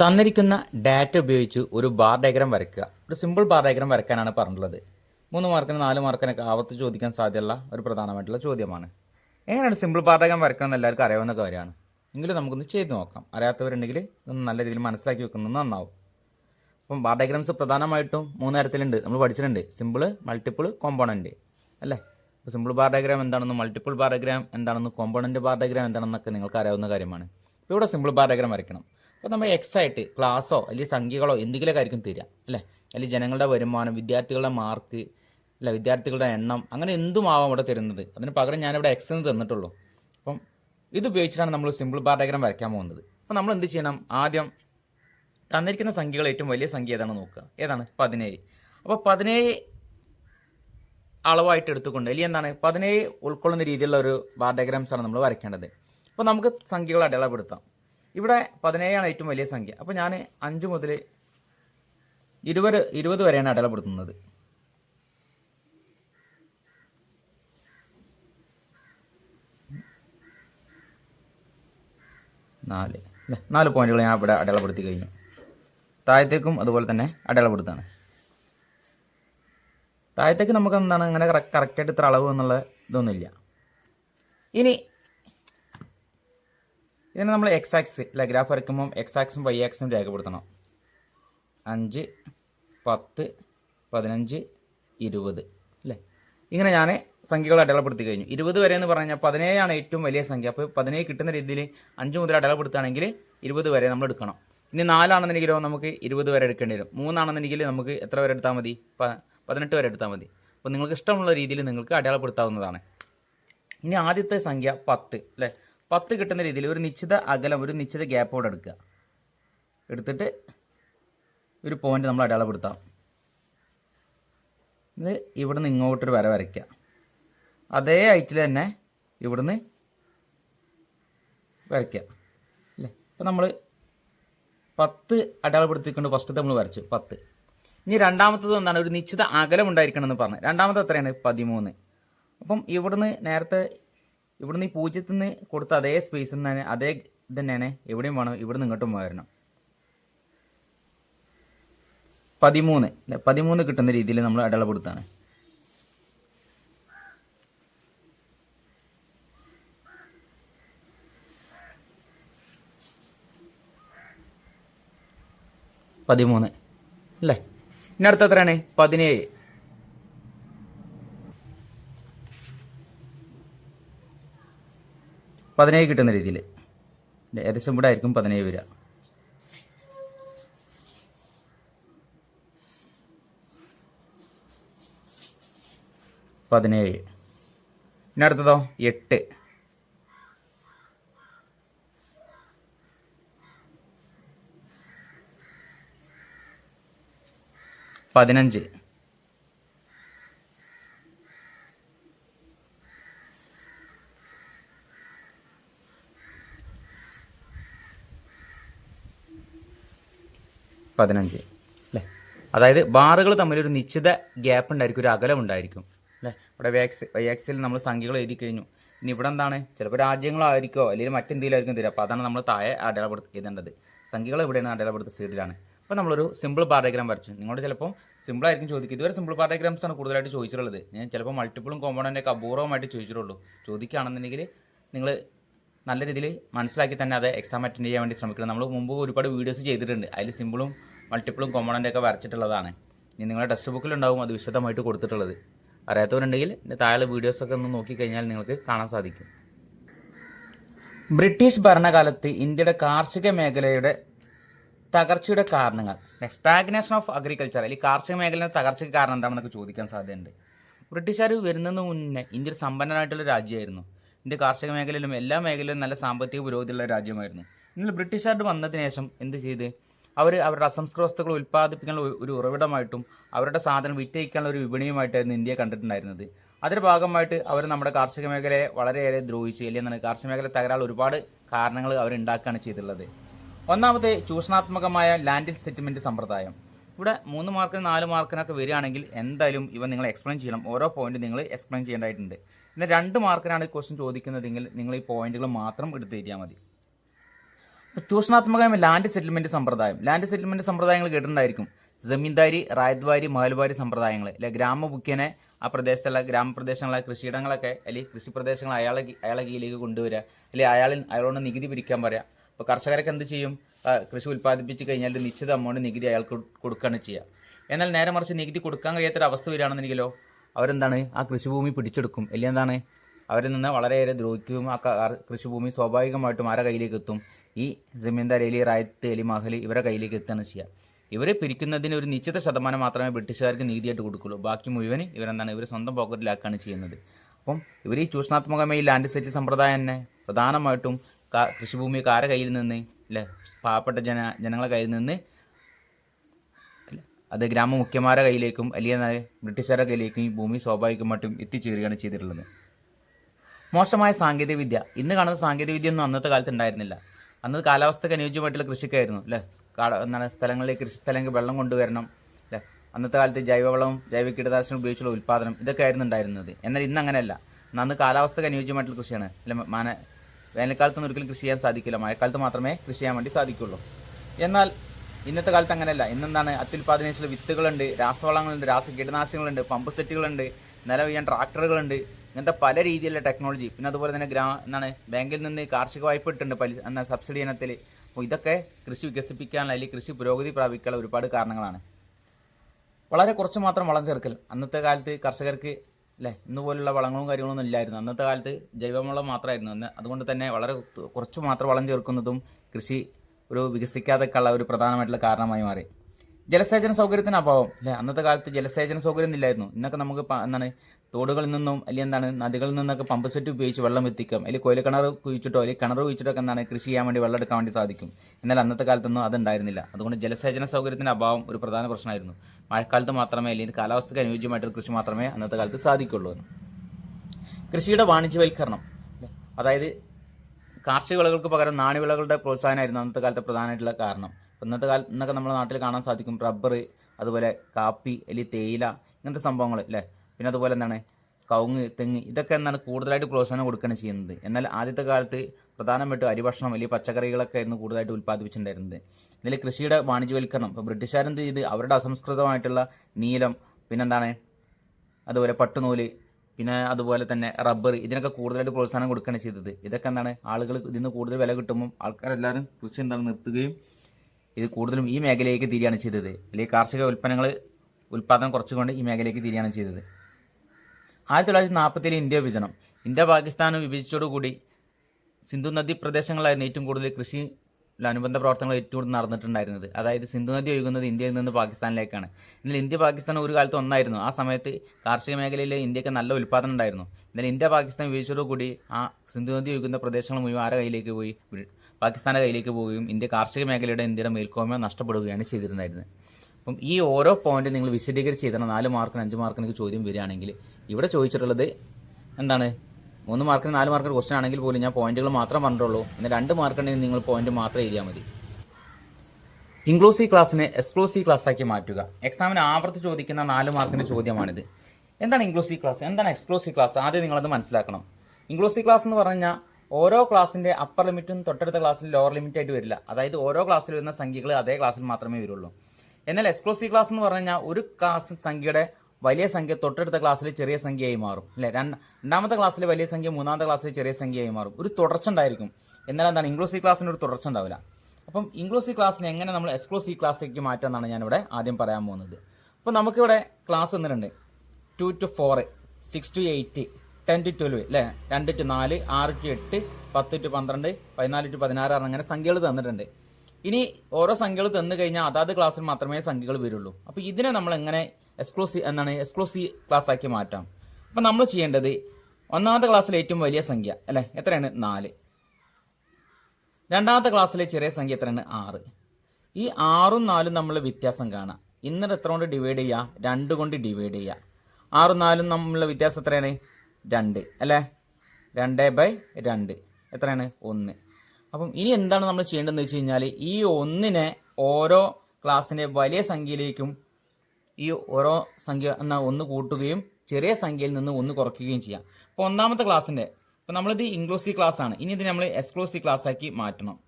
തന്നിരിക്കുന്ന ഡാറ്റ ഉപയോഗിച്ച് ഒരു ബാർ ഡയഗ്രാം വരയ്ക്കുക. ഒരു സിമ്പിൾ ബാർ ഡയഗ്രാം വരയ്ക്കാനാണ് പറഞ്ഞിട്ടുള്ളത്. മൂന്ന് മാർക്കിന് നാല് മാർക്കിനൊക്കെ ആവർത്തി ചോദിക്കാൻ സാധ്യതയുള്ള ഒരു പ്രധാനമായിട്ടുള്ള ചോദ്യമാണ്. എങ്ങനെയാണ് സിമ്പിൾ ബാർ ഡയഗ്രാം വരയ്ക്കണം എന്ന് എല്ലാവർക്കും അറിയാവുന്ന കാര്യമാണ്. എങ്കിലും നമുക്കൊന്ന് ചെയ്ത് നോക്കാം. അറിയാത്തവരുണ്ടെങ്കിൽ ഇതൊന്ന് നല്ല രീതിയിൽ മനസ്സിലാക്കി വെക്കുന്നത് നന്നാവും. അപ്പം ബാർ ഡയഗ്രാംസ് പ്രധാനമായിട്ടും മൂന്ന് തരത്തിലുണ്ട്. നമ്മൾ പഠിച്ചിട്ടുണ്ട്. സിമ്പിൾ മൾട്ടിപ്പിൾ കോമ്പോണന്റ് അല്ലേ? അപ്പോൾ സിമ്പിൾ ബാർ ഡയഗ്രാം എന്താണെന്ന് മൾട്ടിപ്പിൾ ബാർ ഡയഗ്രാം എന്താണെന്ന് കോമ്പോണന്റ് ബാർ ഡയഗ്രാം എന്താണെന്നൊക്കെ നിങ്ങൾക്ക് അറിയാവുന്ന കാര്യമാണ്. ഇവിടെ സിമ്പിൾ ബാർ ഡയഗ്രാം വരയ്ക്കണം. അപ്പോൾ നമ്മൾ എക്സ് ആയിട്ട് ക്ലാസ്സോ അല്ലെങ്കിൽ സംഖ്യകളോ എന്തെങ്കിലുമൊക്കെ ആയിരിക്കും തരിക അല്ലേ? അല്ലെങ്കിൽ ജനങ്ങളുടെ വരുമാനം വിദ്യാർത്ഥികളുടെ മാർക്ക് അല്ല വിദ്യാർത്ഥികളുടെ എണ്ണം അങ്ങനെ എന്തുമാവാം ഇവിടെ തരുന്നത്? അതിന് പകരം ഞാനിവിടെ എക്സ് എന്ന് തന്നിട്ടുള്ളൂ. അപ്പം ഇത് ഉപയോഗിച്ചിട്ടാണ് നമ്മൾ സിമ്പിൾ ബാർ ഡയഗ്രാം വരയ്ക്കാൻ പോകുന്നത്. അപ്പോൾ നമ്മൾ എന്ത് ചെയ്യണം? ആദ്യം തന്നിരിക്കുന്ന സംഖ്യകൾ ഏറ്റവും വലിയ സംഖ്യ ഏതാണ് നോക്കുക. ഏതാണ്? പതിനേഴ്. അപ്പോൾ പതിനേഴ് അളവായിട്ട് എടുത്തുകൊണ്ട് അല്ലെങ്കിൽ എന്താണ്? പതിനേഴ് ഉൾക്കൊള്ളുന്ന രീതിയിലുള്ള ഒരു ബാർ ആണ് നമ്മൾ വരയ്ക്കേണ്ടത്. അപ്പോൾ നമുക്ക് സംഖ്യകൾ അടയാളപ്പെടുത്താം. ഇവിടെ പതിനേഴാണ് ഏറ്റവും വലിയ സംഖ്യ. അപ്പോൾ ഞാൻ അഞ്ച് മുതൽ ഇരുപത് ഇരുപത് വരെയാണ് അടയാളപ്പെടുത്തുന്നത്. നാല്. അല്ലേ? നാല് പോയിന്റുകൾ ഞാൻ ഇവിടെ അടയാളപ്പെടുത്തി കഴിഞ്ഞു. താഴത്തേക്കും അതുപോലെ തന്നെ അടയാളപ്പെടുത്താണ്. താഴത്തേക്ക് നമുക്ക് എന്താണ്? അങ്ങനെ കറക്റ്റായിട്ട് ഇത്ര അളവ് എന്നുള്ള ഇതൊന്നുമില്ല. ഇനി ഇതിന് നമ്മൾ എക്സ് ആക്സ് അല്ലെ ഗ്രാഫ് വരയ്ക്കുമ്പം എക്സ് ആക്സും വൈ ആക്സും രേഖപ്പെടുത്തണം. അഞ്ച് പത്ത് പതിനഞ്ച് ഇരുപത്. അല്ലേ? ഇങ്ങനെ ഞാൻ സംഖ്യകൾ അടയാളപ്പെടുത്തി കഴിഞ്ഞു. ഇരുപത് വരെ എന്ന് പറഞ്ഞു കഴിഞ്ഞാൽ പതിനേഴാണ് ഏറ്റവും വലിയ സംഖ്യ. അപ്പോൾ പതിനേഴ് കിട്ടുന്ന രീതിയിൽ അഞ്ച് മുതൽ അടയാളപ്പെടുത്തുകയാണെങ്കിൽ ഇരുപത് വരെ നമ്മൾ എടുക്കണം. ഇനി നാലാണെന്നുണ്ടെങ്കിലോ നമുക്ക് ഇരുപത് വരെ എടുക്കേണ്ടി വരും. മൂന്നാണെന്നുണ്ടെങ്കിൽ നമുക്ക് എത്ര വരെ എടുത്താൽ മതി? പതിനെട്ട് വരെ എടുത്താൽ മതി. അപ്പോൾ നിങ്ങൾക്ക് ഇഷ്ടമുള്ള രീതിയിൽ നിങ്ങൾക്ക് അടയാളപ്പെടുത്താവുന്നതാണ്. ഇനി ആദ്യത്തെ സംഖ്യ പത്ത്. അല്ലേ? പത്ത് കിട്ടുന്ന രീതിയിൽ ഒരു നിശ്ചിത അകലം ഒരു നിശ്ചിത ഗ്യാപ്പോടെ എടുക്കുക. എടുത്തിട്ട് ഒരു പോയിന്റ് നമ്മൾ അടയാളപ്പെടുത്താം. ഇത് ഇവിടുന്ന് ഇങ്ങോട്ടൊരു വര വരയ്ക്കുക. അതേ ഹൈറ്റിൽ തന്നെ ഇവിടുന്ന് വരയ്ക്കുക. അല്ലേ? അപ്പോൾ നമ്മൾ പത്ത് അടയാളപ്പെടുത്തിക്കൊണ്ട് ഫസ്റ്റത്തെ നമ്മൾ വരച്ചു. പത്ത്. ഇനി രണ്ടാമത്തത് എന്താണ്? ഒരു നിശ്ചിത അകലം ഉണ്ടായിരിക്കണം എന്ന് പറഞ്ഞു. രണ്ടാമത്തെ എത്രയാണ്? പതിമൂന്ന്. അപ്പം ഇവിടുന്ന് നേരത്തെ ഇവിടുന്ന് ഈ പൂജ്യത്തിൽ നിന്ന് കൊടുത്ത അതേ സ്പേസിൽ നിന്ന് തന്നെ അതേ തന്നെയാണ് എവിടെയും വേണം ഇവിടുന്ന് ഇങ്ങോട്ടും വരണം. പതിമൂന്ന് പതിമൂന്ന് കിട്ടുന്ന രീതിയിൽ നമ്മൾ അടയാളപ്പെടുത്താണ്. പതിമൂന്ന് അല്ലേ ഇനി അടുത്ത എത്രയാണ്? പതിനേഴ്. പതിനേഴ് കിട്ടുന്ന രീതിയിൽ. ഏകദേശം ഇവിടെ ആയിരിക്കും പതിനേഴ് വരിക. പതിനേഴ്. പിന്നെ അടുത്തതോ? എട്ട്. പതിനഞ്ച്. പതിനഞ്ച്. അല്ലേ അതായത് ബാറുകൾ തമ്മിൽ ഒരു നിശ്ചിത ഗ്യാപ്പ് ഉണ്ടായിരിക്കും ഒരു അകലം ഉണ്ടായിരിക്കും. അല്ലേ ഇവിടെ വാക്സ് വാക്സിൽ നമ്മൾ സംഖ്യകൾ എഴുതി കഴിഞ്ഞു. ഇനി ഇവിടെ എന്താണ്? ചിലപ്പോൾ രാജ്യങ്ങളായിരിക്കോ അല്ലെങ്കിൽ മറ്റെന്തെങ്കിലും തരിക. അപ്പോൾ അതാണ് നമ്മൾ താഴെ അടയാളപ്പെടുത്തി എഴുതേണ്ടത്. സംഖ്യകൾ എവിടെയാണ് അടയാളപ്പെടുത്ത സൈഡിലാണ്. അപ്പോൾ നമ്മളൊരു സിമ്പിൾ ഡയഗ്രാം വരച്ചു. നിങ്ങളോട് ചിലപ്പോൾ സിമ്പിൾ ആയിരിക്കും ചോദിക്കുക. ഇതുവരെ സിമ്പിൾ ഡയഗ്രാംസ് ആണ് കൂടുതലായിട്ട് ചോദിച്ചിട്ടുള്ളത്. ഞാൻ ചിലപ്പോൾ മൾട്ടിപ്പിളും കോമ്പൗണ്ടന്റ് ഒക്കെ അപൂർവമായിട്ട് ചോദിച്ചിട്ടുള്ളൂ. ചോദിക്കുകയാണെന്നുണ്ടെങ്കിൽ നിങ്ങൾ നല്ല രീതിയിൽ മനസ്സിലാക്കി തന്നെ അത് എക്സാം അറ്റൻഡ് ചെയ്യാൻ വേണ്ടി ശ്രമിക്കണം. നമ്മൾ മുമ്പ് ഒരുപാട് വീഡിയോസ് ചെയ്തിട്ടുണ്ട്. അതിൽ സിമ്പിളും മൾട്ടിപ്പിളും ഒക്കെ വരച്ചിട്ടുള്ളതാണ്. ഇനി നിങ്ങളുടെ ടെക്സ്റ്റ് ബുക്കിലുണ്ടാവും അത് വിശദമായിട്ട് കൊടുത്തിട്ടുള്ളത്. അറിയാത്തവരുണ്ടെങ്കിൽ എന്റെ താഴെ വീഡിയോസൊക്കെ ഒന്ന് നോക്കിക്കഴിഞ്ഞാൽ നിങ്ങൾക്ക് കാണാൻ സാധിക്കും. ബ്രിട്ടീഷ് ഭരണകാലത്ത് ഇന്ത്യയുടെ കാർഷിക മേഖലയുടെ തകർച്ചയുടെ കാരണങ്ങൾ സ്റ്റാഗ്നേഷൻ ഓഫ് അഗ്രികൾച്ചർ അല്ലെങ്കിൽ കാർഷിക മേഖലയുടെ തകർച്ചയ്ക്ക് കാരണം എന്താണെന്നൊക്കെ ചോദിക്കാൻ സാധ്യതയുണ്ട്. ബ്രിട്ടീഷുകാർ വരുന്നതിന് മുന്നേ ഇന്ത്യ ഒരു സമ്പന്നനായിട്ടുള്ള രാജ്യമായിരുന്നു. ഇന്ത്യ കാർഷിക മേഖലയിലും എല്ലാ മേഖലയിലും നല്ല സാമ്പത്തിക പുരോഗതിയുള്ള രാജ്യമായിരുന്നു. എന്നാൽ ബ്രിട്ടീഷുകാരുടെ വന്നതിന് ശേഷം എന്ത് ചെയ്ത്? അവർ അവരുടെ അസംസ്കൃത വസ്തുക്കൾ ഉൽപ്പാദിപ്പിക്കാനുള്ള ഒരു- ഉറവിടമായിട്ടും അവരുടെ സാധനം വിറ്റയിക്കാനുള്ള ഒരു വിപണിയുമായിട്ടായിരുന്നു ഇന്ത്യ കണ്ടിട്ടുണ്ടായിരുന്നത്. അതിന്റെ ഭാഗമായിട്ട് അവർ നമ്മുടെ കാർഷിക മേഖലയെ വളരെയേറെ ദ്രോഹിച്ചു അല്ലെങ്കിൽ കാർഷിക മേഖല തകരാൾ ഒരുപാട് കാരണങ്ങൾ അവരുണ്ടാക്കുകയാണ് ചെയ്തിട്ടുള്ളത്. ഒന്നാമത് ചൂഷണാത്മകമായ ലാൻഡിൽ സെറ്റിൽമെന്റ് സമ്പ്രദായം. ഇവിടെ മൂന്ന് മാർക്കിന് നാല് മാർക്കിനൊക്കെ വരികയാണെങ്കിൽ എന്തായാലും ഇവ നിങ്ങൾ എക്സ്പ്ലെയിൻ ചെയ്യണം. ഓരോ പോയിന്റ് നിങ്ങൾ എക്സ്പ്ലെയിൻ ചെയ്യേണ്ടതായിട്ടുണ്ട്. എന്നാൽ രണ്ട് മാർക്കിനാണ് ഈ ക്വസ്റ്റ്യൻ ചോദിക്കുന്നതെങ്കിൽ നിങ്ങൾ ഈ പോയിന്റുകൾ മാത്രം എടുത്തു തരിയാൽ മതി. ചൂഷണാത്മകമായ ലാൻഡ് സെറ്റിൽമെന്റ് സമ്പ്രദായം. ലാൻഡ് സെറ്റിൽമെന്റ് സമ്പ്രദായങ്ങൾ കേട്ടിട്ടുണ്ടായിരിക്കും. ജമീന്ദാരി റായദ്വാരി മഹൽവാരി സമ്പ്രദായങ്ങൾ. അല്ലെ ഗ്രാമമുഖ്യനെ ആ പ്രദേശത്തുള്ള ഗ്രാമപ്രദേശങ്ങളെ കൃഷിയിടങ്ങളൊക്കെ അല്ലെങ്കിൽ കൃഷി പ്രദേശങ്ങൾ അയാളെ അയാളെ കീഴിലേക്ക് കൊണ്ടുവരിക. അല്ലെങ്കിൽ അയാളിൽ അയാളോട് നികുതി പിരിക്കാൻ പറയാം. അപ്പോൾ കർഷകരൊക്കെ എന്ത് ചെയ്യും? കൃഷി ഉൽപ്പാദിപ്പിച്ച് കഴിഞ്ഞാൽ ഒരു നിശ്ചിത എമൗണ്ട് നികുതി അയാൾക്ക് കൊടു- കൊടുക്കുകയാണ് ചെയ്യുക എന്നാൽ നേരെ മറിച്ച് നികുതി കൊടുക്കാൻ കഴിയാത്തൊരു അവസ്ഥ വരികയാണെന്നുണ്ടെങ്കിലോ അവരെന്താണ്? ആ കൃഷിഭൂമി പിടിച്ചെടുക്കും. അല്ലെങ്കിൽ എന്താണ്? അവരിൽ നിന്ന് വളരെയേറെ ദ്രോഹിക്കുകയും ആ കൃഷിഭൂമി സ്വാഭാവികമായിട്ടും ആരുടെ കയ്യിലേക്ക് എത്തും? ഈ ജമീന്ദാർ അലി റായത്ത് അലി മഹലി ഇവരുടെ കയ്യിലേക്ക് എത്തുകയാണ് ചെയ്യുക. ഇവരെ പിരിക്കുന്നതിന് ഒരു നിശ്ചിത ശതമാനം മാത്രമേ ബ്രിട്ടീഷുകാർക്ക് നീതിയായിട്ട് കൊടുക്കുള്ളൂ. ബാക്കി മുഴുവൻ ഇവരെന്താണ്? ഇവർ സ്വന്തം പോക്കറ്റിലാക്കുകയാണ് ചെയ്യുന്നത്. അപ്പം ഇവർ ഈ ചൂഷണാത്മകമായി ലാൻഡ് സെറ്റ് സമ്പ്രദായം തന്നെ പ്രധാനമായിട്ടും കൃഷിഭൂമി കാര കയ്യിൽ നിന്ന് അല്ലെ? പാവപ്പെട്ട ജന ജനങ്ങളെ കയ്യിൽ നിന്ന് അത് ഗ്രാമമുഖ്യന്മാരുടെ കയ്യിലേക്കും അല്ലെങ്കിൽ ബ്രിട്ടീഷുകാരുടെ കയ്യിലേക്കും ഈ ഭൂമി സ്വാഭാവികമായിട്ടും എത്തിച്ചേരുകയാണ് ചെയ്തിട്ടുള്ളത്. മോശമായ സാങ്കേതികവിദ്യ. ഇന്ന് കാണുന്ന സാങ്കേതികവിദ്യ ഒന്നും അന്നത്തെ കാലത്ത് ഉണ്ടായിരുന്നില്ല. അന്ന് കാലാവസ്ഥക്ക് അനുയോജ്യമായിട്ടുള്ള കൃഷിക്കായിരുന്നു അല്ലേ? കാട- എന്താണ് സ്ഥലങ്ങളിലേക്ക് കൃഷി സ്ഥലങ്ങൾക്ക് വെള്ളം കൊണ്ടുവരണം അല്ലേ? അന്നത്തെ കാലത്ത് ജൈവവളവും ജൈവ കീടനാശിനി ഉപയോഗിച്ചുള്ള ഉൽപ്പാദനം ഇതൊക്കെ ആയിരുന്നു ഉണ്ടായിരുന്നത്. എന്നാൽ ഇന്ന് അങ്ങനെയല്ല. അന്ന് കാലാവസ്ഥക്ക് അനുയോജ്യമായിട്ടുള്ള കൃഷിയാണ്. അല്ലെ മാന വേനൽക്കാലത്തൊന്നും ഒരിക്കലും കൃഷി ചെയ്യാൻ സാധിക്കില്ല. മഴക്കാലത്ത് മാത്രമേ കൃഷി ചെയ്യാൻ വേണ്ടി സാധിക്കുള്ളൂ. എന്നാൽ ഇന്നത്തെ കാലത്ത് അങ്ങനെയല്ല. ഇന്നെന്താണ് അത്യുൽപാദനശീല വിത്തുകളുണ്ട് രാസവളങ്ങളുണ്ട് രാസ കീടനാശിനികളുണ്ട് പമ്പ് സെറ്റുകളുണ്ട് നിലവിയാൻ ട്രാക്ടറുകളുണ്ട് ഇങ്ങനത്തെ പല രീതിയിലുള്ള ടെക്നോളജി പിന്നെ അതുപോലെ തന്നെ ഗ്രാ എന്താണ് ബാങ്കിൽ നിന്ന് കാർഷിക വായ്പ ഇട്ടുണ്ട് പലിശ എന്ന സബ്സിഡി ഇനത്തിൽ അപ്പോൾ ഇതൊക്കെ കൃഷി വികസിപ്പിക്കാനുള്ള അല്ലെങ്കിൽ കൃഷി പുരോഗതി പ്രാപിക്കാനുള്ള ഒരുപാട് കാരണങ്ങളാണ്. വളരെ കുറച്ച് മാത്രം വളം ചേർക്കൽ അന്നത്തെ കാലത്ത് കർഷകർക്ക് അല്ലേ ഇന്ന് പോലുള്ള വളങ്ങളും കാര്യങ്ങളൊന്നും ഇല്ലായിരുന്നു. അന്നത്തെ കാലത്ത് ജൈവവളം മാത്രമായിരുന്നു. അന്ന് അതുകൊണ്ട് തന്നെ വളരെ കുറച്ച് മാത്രം വളം ചേർക്കുന്നതും കൃഷി ഒരു വികസിക്കാതൊക്കെയുള്ള ഒരു പ്രധാനമായിട്ടുള്ള കാരണമായി മാറി. ജലസേചന സൗകര്യത്തിന് അഭാവം. അല്ലേ അന്നത്തെ കാലത്ത് ജലസേചന സൗകര്യം ഇല്ലായിരുന്നു. ഇന്നൊക്കെ നമുക്ക് എന്താണ് തോടുകളിൽ നിന്നും അല്ലെങ്കിൽ എന്താണ് നദികളിൽ നിന്നൊക്കെ പമ്പ് സെറ്റ് ഉപയോഗിച്ച് വെള്ളം എത്തിക്കാം. അല്ലെങ്കിൽ കോയില കിണർ കുഴിച്ചിട്ടോ അല്ലെങ്കിൽ കിണർ കുഴിച്ചിട്ടോ എന്താണ് കൃഷി ചെയ്യാൻ വേണ്ടി വെള്ളം എടുക്കാൻ വേണ്ടി സാധിക്കും. എന്നാൽ അന്നത്തെ കാലത്തൊന്നും അതുണ്ടായിരുന്നില്ല. അതുകൊണ്ട് ജലസേചന സൗകര്യത്തിന്റെ അഭാവം ഒരു പ്രധാന പ്രശ്നമായിരുന്നു. മഴക്കാലത്ത് മാത്രമേ അല്ലെങ്കിൽ കാലാവസ്ഥയ്ക്ക് അനുയോജ്യമായിട്ട് കൃഷി മാത്രമേ അന്നത്തെ കാലത്ത് സാധിക്കുള്ളൂ എന്ന്. കൃഷിയുടെ വാണിജ്യവൽക്കരണം. അതായത് കാർഷിക വിളകൾക്ക് പകരം നാണ്യവിളകളുടെ പ്രോത്സാഹനമായിരുന്നു അന്നത്തെ കാലത്തെ പ്രധാനമായിട്ടുള്ള കാരണം. ഇന്നത്തെ കാലത്ത് ഇന്നൊക്കെ നമ്മുടെ നാട്ടിൽ കാണാൻ സാധിക്കും റബ്ബർ അതുപോലെ കാപ്പി അല്ലെങ്കിൽ തേയില ഇങ്ങനത്തെ സംഭവങ്ങൾ അല്ലേ? പിന്നെ അതുപോലെ എന്താണ്? കവുങ്ങ് തെങ്ങ് ഇതൊക്കെ എന്താണ് കൂടുതലായിട്ട് പ്രോത്സാഹനം കൊടുക്കുകയാണ് ചെയ്യുന്നത്. എന്നാൽ ആദ്യത്തെ കാലത്ത് പ്രധാനമായിട്ടും അരിഭക്ഷണം വലിയ പച്ചക്കറികളൊക്കെ ആയിരുന്നു കൂടുതലായിട്ട് ഉൽപ്പാദിപ്പിച്ചിട്ടുണ്ടായിരുന്നത്. ഇതിൽ കൃഷിയുടെ വാണിജ്യവൽക്കരണം ഇപ്പോൾ ബ്രിട്ടീഷുകാരെന്ത് ചെയ്ത്? അവരുടെ അസംസ്കൃതമായിട്ടുള്ള നീലം പിന്നെന്താണ് അതുപോലെ പട്ടുനൂൽ പിന്നെ അതുപോലെ തന്നെ റബ്ബർ ഇതിനൊക്കെ കൂടുതലായിട്ട് പ്രോത്സാഹനം കൊടുക്കുകയാണ് ചെയ്തത്. ഇതൊക്കെ എന്താണ്? ആളുകൾ ഇതിന് കൂടുതൽ വില കിട്ടുമ്പോൾ ആൾക്കാരെല്ലാവരും കൃഷി എന്താണ് നിർത്തുകയും ഇത് കൂടുതലും ഈ മേഖലയിലേക്ക് തിരിയാണ് ചെയ്തത്. അല്ലെങ്കിൽ കാർഷിക ഉൽപ്പന്നങ്ങൾ ഉൽപ്പാദനം കുറച്ചുകൊണ്ട് ഈ മേഖലയിലേക്ക് തിരിയാണ് ചെയ്തത്. ആയിരത്തി തൊള്ളായിരത്തി നാൽപ്പത്തിയേഴ് ഇന്ത്യ വിഭജനം ഇന്ത്യ പാകിസ്ഥാൻ വിഭജിച്ചതോടുകൂടി സിന്ധു നദി പ്രദേശങ്ങളായിരുന്നു ഏറ്റവും കൂടുതൽ കൃഷി അനുബന്ധ പ്രവർത്തനങ്ങൾ ഏറ്റവും കൂടുതൽ നടന്നിട്ടുണ്ടായിരുന്നത്. അതായത് സിന്ധു നദി ഒഴുകുന്നത് ഇന്ത്യയിൽ നിന്ന് പാകിസ്ഥാനിലേക്കാണ്. എന്നാൽ ഇന്ത്യ പാകിസ്ഥാൻ ഒരു കാലത്ത് ഒന്നായിരുന്നു. ആ സമയത്ത് കാർഷിക മേഖലയിൽ ഇന്ത്യയ്ക്ക് നല്ല ഉൽപ്പാദനം ഉണ്ടായിരുന്നു. എന്നാൽ ഇന്ത്യ പാകിസ്ഥാൻ വിഭജിച്ചതോടുകൂടി ആ സിന്ധു നദി ഒഴുകുന്ന പ്രദേശങ്ങൾ മുഴുവൻ ആരുടെ കയ്യിലേക്ക് പോയി? പാകിസ്ഥാന്റെ കയ്യിലേക്ക് പോവുകയും ഇന്ത്യ കാർഷിക മേഖലയുടെ ഇന്ത്യയുടെ മേൽക്കോയ്മ നഷ്ടപ്പെടുകയാണ് ചെയ്തിരുന്നായിരുന്നത് അപ്പം ഈ ഓരോ പോയിന്റ് നിങ്ങൾ വിശദീകരിച്ച് ചെയ്തണം നാല് മാർക്കിന് അഞ്ച് മാർക്കിനൊക്കെ ചോദ്യം വരികയാണെങ്കിൽ ഇവിടെ ചോദിച്ചിട്ടുള്ളത് എന്താണ്? മൂന്ന് മാർക്കിന് നാല് മാർക്കിന് ക്വസ്റ്റൻ ആണെങ്കിൽ പോലും ഞാൻ പോയിന്റുകൾ മാത്രം പറഞ്ഞിട്ടുള്ളൂ. എന്നാൽ രണ്ട് മാർക്കുണ്ടെങ്കിൽ നിങ്ങൾ പോയിന്റ് മാത്രം എഴുതിയാൽ മതി. ഇൻക്ലൂസീവ് ക്ലാസ്സിനെ എക്സ്ക്ലൂസീവ് ക്ലാസ് ആക്കി മാറ്റുക. എക്സാമിന് ആവർത്തി ചോദിക്കുന്ന നാല് മാർക്കിന്റെ ചോദ്യമാണിത്. എന്താണ് ഇൻക്ലൂസീവ് ക്ലാസ് എന്താണ് എക്സ്ക്ലൂസീവ് ക്ലാസ് ആദ്യം നിങ്ങളത് മനസ്സിലാക്കണം. ഇൻക്ലൂസീവ് ക്ലാസ് എന്ന് പറഞ്ഞാൽ ഓരോ ക്ലാസ്സിന്റെ അപ്പർ ലിമിറ്റും തൊട്ടടുത്ത ക്ലാസ്സിൽ ലോവർ ലിമിറ്റ് ആയിട്ട് വരില്ല. അതായത് ഓരോ ക്ലാസ്സിൽ വരുന്ന സംഖ്യകൾ അതേ ക്ലാസ്സിൽ മാത്രമേ വരുള്ളൂ. എന്നാൽ എക്സ്ക്ലൂസീവ് ക്ലാസ് എന്ന് പറഞ്ഞു കഴിഞ്ഞാൽ ഒരു ക്ലാസ് സംഖ്യയുടെ വലിയ സംഖ്യ തൊട്ടടുത്ത ക്ലാസ്സിൽ ചെറിയ സംഖ്യയായി മാറും. അല്ലെ? രണ്ടാമത്തെ ക്ലാസ്സിൽ വലിയ സംഖ്യ മൂന്നാമത്തെ ക്ലാസ്സിൽ ചെറിയ സംഖ്യയായി മാറും. ഒരു തുടർച്ച ഉണ്ടായിരിക്കും. എന്നാൽ എന്താണ്? ഇൻക്ലൂസീവ് ക്ലാസ്സിന് ഒരു തുടർച്ച ഉണ്ടാവില്ല. അപ്പം ഇൻക്ലൂസീവ് ക്ലാസ്സിനെ എങ്ങനെ നമ്മൾ എക്സ്ക്ലൂസീവ് ക്ലാസ്സിലേക്ക് മാറ്റാമെന്നാണ് ഞാനിവിടെ ആദ്യം പറയാൻ പോകുന്നത്. അപ്പോൾ നമുക്കിവിടെ ക്ലാസ് തന്നിട്ടുണ്ട് two to four six to eight ten to twelve അല്ലേ? രണ്ട് ടു നാല് ആറ് ടു എട്ട് പത്ത് ടു പന്ത്രണ്ട് പതിനാല് ടു പതിനാറ് അങ്ങനെ സംഖ്യകൾ തന്നിട്ടുണ്ട്. ഇനി ഓരോ സംഖ്യകൾ തന്നു കഴിഞ്ഞാൽ അതാത് ക്ലാസ്സിൽ മാത്രമേ സംഖ്യകൾ വരുള്ളൂ. അപ്പോൾ ഇതിനെ നമ്മൾ എങ്ങനെ എക്സ്ക്ലൂസീവ് എന്നാണ് എക്സ്ക്ലൂസീവ് ക്ലാസ് ആക്കി മാറ്റാം? അപ്പോൾ നമ്മൾ ചെയ്യേണ്ടത് ഒന്നാമത്തെ ക്ലാസ്സിലെ ഏറ്റവും വലിയ സംഖ്യ അല്ലേ? എത്രയാണ്? നാല്. രണ്ടാമത്തെ ക്ലാസ്സിലെ ചെറിയ സംഖ്യ എത്രയാണ്? ആറ്. ഈ ആറും നാലും നമ്മൾ വ്യത്യാസം കാണാം. ഇന്നലെ എത്ര കൊണ്ട് ഡിവൈഡ് ചെയ്യുക രണ്ട് കൊണ്ട് ഡിവൈഡ് ചെയ്യുക ആറും നാലും നമ്മളുടെ വ്യത്യാസം എത്രയാണ്? രണ്ട്. അല്ലേ? രണ്ട് ബൈ രണ്ട്. എത്രയാണ്? ഒന്ന്. അപ്പം ഇനി എന്താണ് നമ്മൾ ചെയ്യേണ്ടതെന്ന് വെച്ച് കഴിഞ്ഞാൽ ഈ ഒന്നിനെ ഓരോ ക്ലാസ്സിന്റെ വലിയ സംഖ്യയിലേക്കും ഈ ഓരോ സംഖ്യ എന്നാൽ ഒന്ന് കൂട്ടുകയും ചെറിയ സംഖ്യയിൽ നിന്ന് ഒന്ന് കുറയ്ക്കുകയും ചെയ്യാം. അപ്പോൾ ഒന്നാമത്തെ ക്ലാസ്സിന്റെ ഇപ്പോൾ നമ്മളിത് ഇൻക്ലൂസീവ് ക്ലാസ് ആണ്. ഇനി ഇത് നമ്മൾ എക്സ്ക്ലൂസീവ് ക്ലാസ് ആക്കി മാറ്റണം.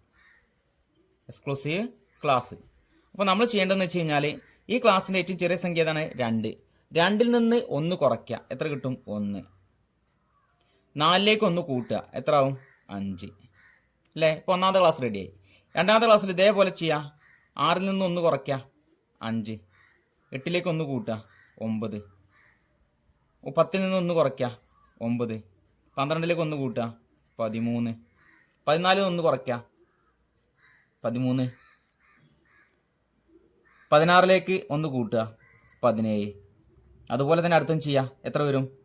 എക്സ്ക്ലൂസീവ് ക്ലാസ് അപ്പോൾ നമ്മൾ ചെയ്യേണ്ടതെന്ന് വെച്ച് കഴിഞ്ഞാൽ ഈ ക്ലാസ്സിന്റെ ഏറ്റവും ചെറിയ സംഖ്യ ഏതാണ്? രണ്ട്. രണ്ടിൽ നിന്ന് ഒന്ന് കുറയ്ക്കുക. എത്ര കിട്ടും? ഒന്ന്. നാലിലേക്ക് ഒന്ന് കൂട്ടുക. എത്ര ആവും? അഞ്ച്. അല്ലേ ഇപ്പോൾ ഒന്നാമത്തെ ക്ലാസ് റെഡിയായി രണ്ടാമത്തെ ക്ലാസ്സിൽ ഇതേപോലെ ചെയ്യാം. ആറിൽ നിന്ന് ഒന്ന് കുറയ്ക്കുക അഞ്ച്. എട്ടിലേക്ക് ഒന്ന് കൂട്ടുക. ഒമ്പത്. പത്തിൽ നിന്ന് ഒന്ന് കുറയ്ക്കുക ഒമ്പത്. പന്ത്രണ്ടിലേക്ക് ഒന്ന് കൂട്ടുക. പതിമൂന്ന്. പതിനാലിൽ ഒന്ന് കുറയ്ക്കുക പതിമൂന്ന്. പതിനാറിലേക്ക് ഒന്ന് കൂട്ടുക. പതിനേഴ്. അതുപോലെ തന്നെ അടുത്തും ചെയ്യുക എത്ര വരും?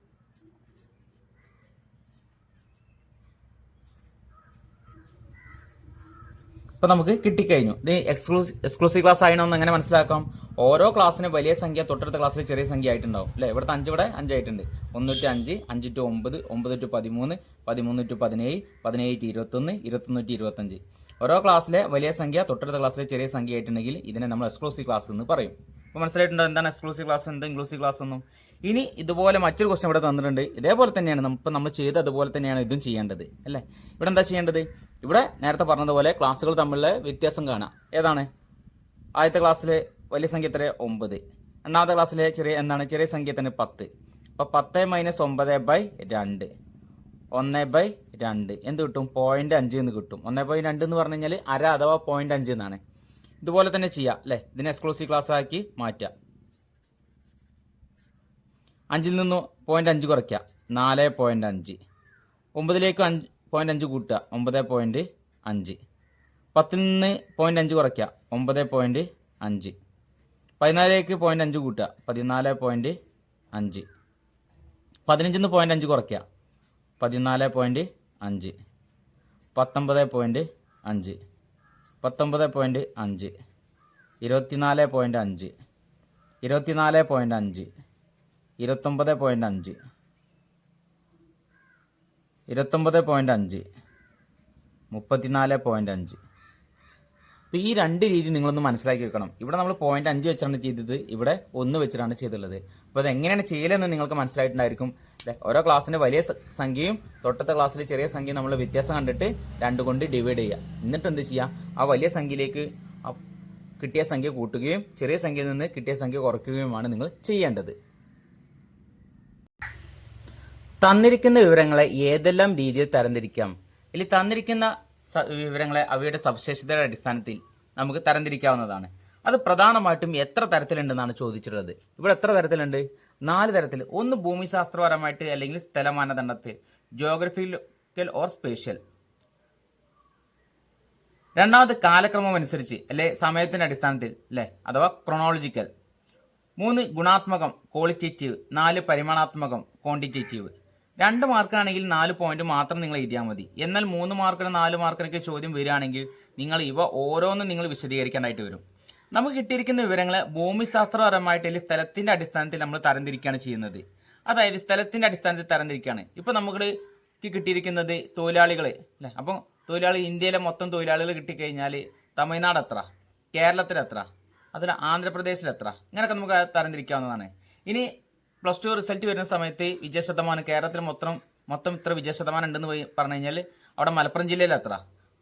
ഇപ്പൊ നമുക്ക് കിട്ടിക്കഴിഞ്ഞു. ഇത് എക്സ്ക്ലൂസീവ് എക്സ്ക്ലൂസീവ് ക്ലാസ് ആയണമെന്ന് എങ്ങനെ മനസ്സിലാക്കാം? ഓരോ ക്ലാസ്സിന് വലിയ സംഖ്യ തൊട്ടടുത്ത ക്ലാസ്സിൽ ചെറിയ സംഖ്യ ആയിട്ടുണ്ടാവും. അല്ലേ? ഇവിടുത്തെ അഞ്ച് ഇവിടെ അഞ്ചായിട്ടുണ്ട് ഒന്ന് ടു അഞ്ച് അഞ്ച് ടു ഒമ്പത് ഒമ്പത് ടു പതിമൂന്ന് പതിമൂന്ന് ടു പതിനേഴ് പതിനേഴ് ടു ഇരുപത്തൊന്ന് ഇരുപത്തൊന്ന് ടു ഇരുപത്തഞ്ച്. ഓരോ ക്ലാസ്സിലെ വലിയ സംഖ്യ തൊട്ടടുത്ത ക്ലാസ്സിലെ ചെറിയ സംഖ്യ ആയിട്ടുണ്ടെങ്കിൽ ഇതിനെ നമ്മൾ എക്സ്ക്ലൂസീവ് ക്ലാസ് എന്ന് പറയും. അപ്പോൾ മനസ്സിലായിട്ടുണ്ടോ എന്താണ് എക്സ്ക്ലൂസീവ് ക്ലാസ് എന്ത് ഇൻക്ലൂസീവ് ക്ലാസ് ഒന്നും? ഇനി ഇതുപോലെ മറ്റൊരു ക്വസ്റ്റൻ ഇവിടെ തന്നിട്ടുണ്ട്. ഇതേപോലെ തന്നെയാണ് നമ്മൾ നമ്മൾ ചെയ്ത് അതുപോലെ തന്നെയാണ് ഇതും ചെയ്യേണ്ടത് അല്ലേ? ഇവിടെ എന്താ ചെയ്യേണ്ടത്? ഇവിടെ നേരത്തെ പറഞ്ഞതുപോലെ ക്ലാസ്സുകൾ തമ്മിലുള്ള വ്യത്യാസം കാണാം. ഏതാണ്? ആദ്യത്തെ ക്ലാസ്സിലെ വലിയ സംഖ്യ എത്ര ഒമ്പത്. രണ്ടാമത്തെ ക്ലാസ്സിലെ ചെറിയ എന്താണ്? ചെറിയ സംഖ്യ തന്നെ പത്ത്. അപ്പോൾ പത്ത് മൈനസ് ഒമ്പത് ബൈ രണ്ട്. ഒന്ന് ബൈ രണ്ട്. എന്ത് കിട്ടും? പോയിന്റ് അഞ്ച് എന്ന് കിട്ടും. ഒന്ന് ബൈ രണ്ട് എന്ന് പറഞ്ഞു കഴിഞ്ഞാൽ അര അഥവാ പോയിന്റ് അഞ്ച് എന്നാണ്. ഇതുപോലെ തന്നെ ചെയ്യാം അല്ലേ? ഇതിനെ എക്സ്ക്ലൂസീവ് ക്ലാസ് ആക്കി മാറ്റാം. അഞ്ചിൽ നിന്ന് പോയിന്റ് അഞ്ച് കുറയ്ക്കുക. നാല് പോയിന്റ് അഞ്ച്. ഒമ്പതിലേക്ക് അഞ്ച് പോയിന്റ് അഞ്ച് കൂട്ടുക. ഒമ്പത് പോയിന്റ് അഞ്ച്. പത്തിൽ നിന്ന് പോയിന്റ് അഞ്ച് കുറയ്ക്കുക. ഒമ്പത് പോയിന്റ് അഞ്ച്. പതിനാലിലേക്ക് പോയിന്റ് അഞ്ച് കൂട്ടുക. പതിനാല് പോയിന്റ് അഞ്ച്. പതിനഞ്ചിൽ നിന്ന് പോയിന്റ് അഞ്ച് കുറയ്ക്കുക. പതിനാല് പോയിന്റ് അഞ്ച്. പത്തൊമ്പത് പോയിന്റ് അഞ്ച്. പത്തൊമ്പത് പോയിന്റ് അഞ്ച്. ഇരുപത്തിനാല് പോയിന്റ് അഞ്ച്. ഇരുപത്തിനാല് പോയിന്റ് അഞ്ച്. ഇരുപത്തൊമ്പത് പോയിന്റ് അഞ്ച്. ഇരുപത്തൊമ്പത് പോയിന്റ് അഞ്ച്. മുപ്പത്തിനാല് പോയിന്റ് അഞ്ച്. അപ്പോൾ ഈ രണ്ട് രീതി നിങ്ങളൊന്ന് മനസ്സിലാക്കി വെക്കണം. ഇവിടെ നമ്മൾ പോയിന്റ് അഞ്ച് വെച്ചാണ് ചെയ്തത് ഇവിടെ ഒന്ന് വെച്ചിട്ടാണ് ചെയ്തിട്ടുള്ളത് അപ്പോൾ അത് എങ്ങനെയാണ് ചെയ്യലെന്ന് നിങ്ങൾക്ക് മനസ്സിലായിട്ടുണ്ടായിരിക്കും. ഓരോ ക്ലാസ്സിന്റെ വലിയ സംഖ്യയും തൊട്ടത്തെ ക്ലാസ്സിലെ ചെറിയ സംഖ്യയും നമ്മൾ വ്യത്യാസം കണ്ടിട്ട് രണ്ട് കൊണ്ട് ഡിവൈഡ് ചെയ്യുക. എന്നിട്ട് എന്ത് ചെയ്യുക? ആ വലിയ സംഖ്യയിലേക്ക് കിട്ടിയ സംഖ്യ കൂട്ടുകയും ചെറിയ സംഖ്യയിൽ നിന്ന് കിട്ടിയ സംഖ്യ കുറയ്ക്കുകയുമാണ് നിങ്ങൾ ചെയ്യേണ്ടത്. തന്നിരിക്കുന്ന വിവരങ്ങളെ ഏതെല്ലാം രീതിയിൽ തരംതിരിക്കാം? ഇനി തന്നിരിക്കുന്ന വിവരങ്ങളെ അവയുടെ സവിശേഷതയുടെ അടിസ്ഥാനത്തിൽ നമുക്ക് തരംതിരിക്കാവുന്നതാണ്. അത് പ്രധാനമായിട്ടും എത്ര തരത്തിലുണ്ടെന്നാണ് ചോദിച്ചിട്ടുള്ളത്. ഇവിടെ എത്ര തരത്തിലുണ്ട്? നാല് തരത്തിൽ. ഒന്ന് ഭൂമിശാസ്ത്രപരമായിട്ട് അല്ലെങ്കിൽ സ്ഥലമാനദണ്ഡത്തിൽ ജോഗ്രഫിക്കൽ ഓർ സ്പേഷ്യൽ രണ്ടാമത് കാലക്രമം അനുസരിച്ച് അല്ലെ സമയത്തിന്റെ അടിസ്ഥാനത്തിൽ അല്ലെ അഥവാ ക്രൊണോളജിക്കൽ മൂന്ന് ഗുണാത്മകം ക്വാളിറ്റേറ്റീവ് നാല് പരിമാണാത്മകം ക്വാണ്ടിറ്റേറ്റീവ് രണ്ട് മാർക്കാണെങ്കിൽ നാല് പോയിന്റ് മാത്രം നിങ്ങൾ എഴുതിയാൽ മതി. എന്നാൽ മൂന്ന് മാർക്കിന് നാല് മാർക്കിനൊക്കെ ചോദ്യം വരികയാണെങ്കിൽ നിങ്ങൾ ഇവ ഓരോന്നും നിങ്ങൾ വിശദീകരിക്കേണ്ടതായിട്ട് വരും. നമുക്ക് കിട്ടിയിരിക്കുന്ന വിവരങ്ങൾ ഭൂമിശാസ്ത്രപരമായിട്ട് അല്ലെങ്കിൽ സ്ഥലത്തിന്റെ അടിസ്ഥാനത്തിൽ നമ്മൾ തരംതിരിക്കുകയാണ് ചെയ്യുന്നത്. അതായത് സ്ഥലത്തിന്റെ അടിസ്ഥാനത്തിൽ തരംതിരിക്കുകയാണ്. ഇപ്പൊ നമുക്ക് കിട്ടിയിരിക്കുന്നത് തൊഴിലാളികൾ അല്ലേ? അപ്പം തൊഴിലാളി ഇന്ത്യയിലെ മൊത്തം തൊഴിലാളികൾ കിട്ടിക്കഴിഞ്ഞാൽ തമിഴ്നാട് എത്ര? കേരളത്തിൽ എത്ര? ആന്ധ്രാപ്രദേശിലെത്ര ആന്ധ്രാപ്രദേശിൽ എത്ര? ഇങ്ങനെയൊക്കെ നമുക്ക് തരംതിരിക്കാവുന്നതാണ്. ഇനി പ്ലസ് ടു റിസൾട്ട് വരുന്ന സമയത്ത് വിജയ ശതമാനം കേരളത്തിൽ മൊത്തം മൊത്തം ഇത്ര വിജയ ശതമാനം ഉണ്ടെന്ന് പറഞ്ഞു കഴിഞ്ഞാൽ അവിടെ മലപ്പുറം ജില്ലയിൽ എത്ര?